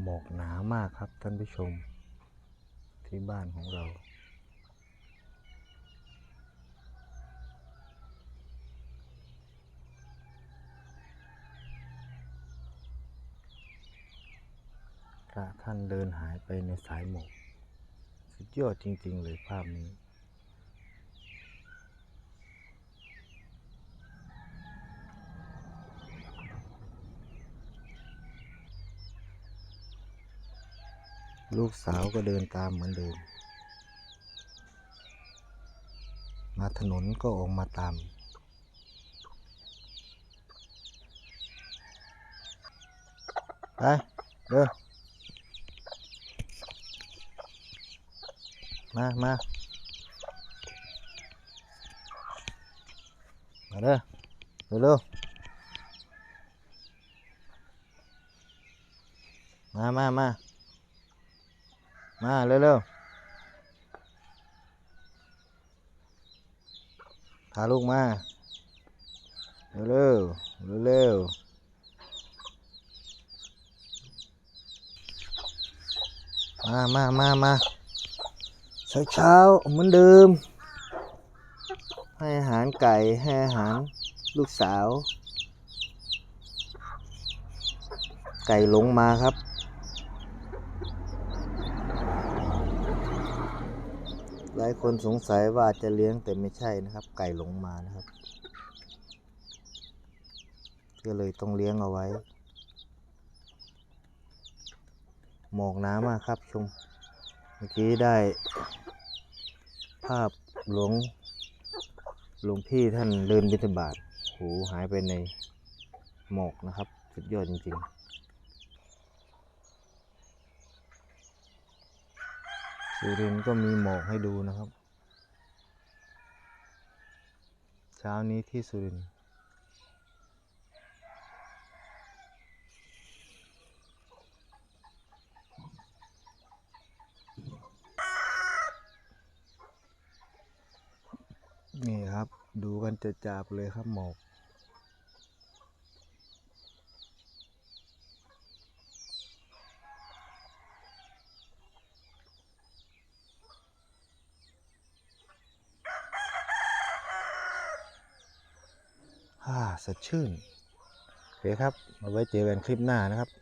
หมอกหนามากครับท่านผู้ชม ที่บ้านของเราพระท่านเดินหายไปในสายหมอก สุดยอดจริง ๆ เลยภาพนี้ ลูกสาวก็เดินตามเหมือนเดิม มาถนนก็ออกมาตาม ไปเด้อมามามาเด้อเร็วๆมามามา มาเร็วๆพาลูกมา เร็วๆเร็วๆมามามามาเช้าเช้าเหมือนเดิม ให้อาหารไก่ ให้อาหารลูกสาว ไก่หลงมาครับ หลายคนสงสัยว่าจะเลี้ยงแต่ไม่ใช่นะครับ ไก่หลงมานะครับ ก็เลยต้องเลี้ยงเอาไว้ หมอกหนามากครับชม เมื่อกี้ได้ ภาพหลวงหลวงพี่ท่านเดินบิณฑบาต หูหายไปในหมอกนะครับ สุดยอดจริง ๆ สุรินก็มีหมอกให้ดูนะครับ เช้านี้ที่สุรินนี่ครับ ดูกันจะจับเลยครับหมอก สดชื่นโอเคครับ เอาไว้เจอกันคลิปหน้านะครับ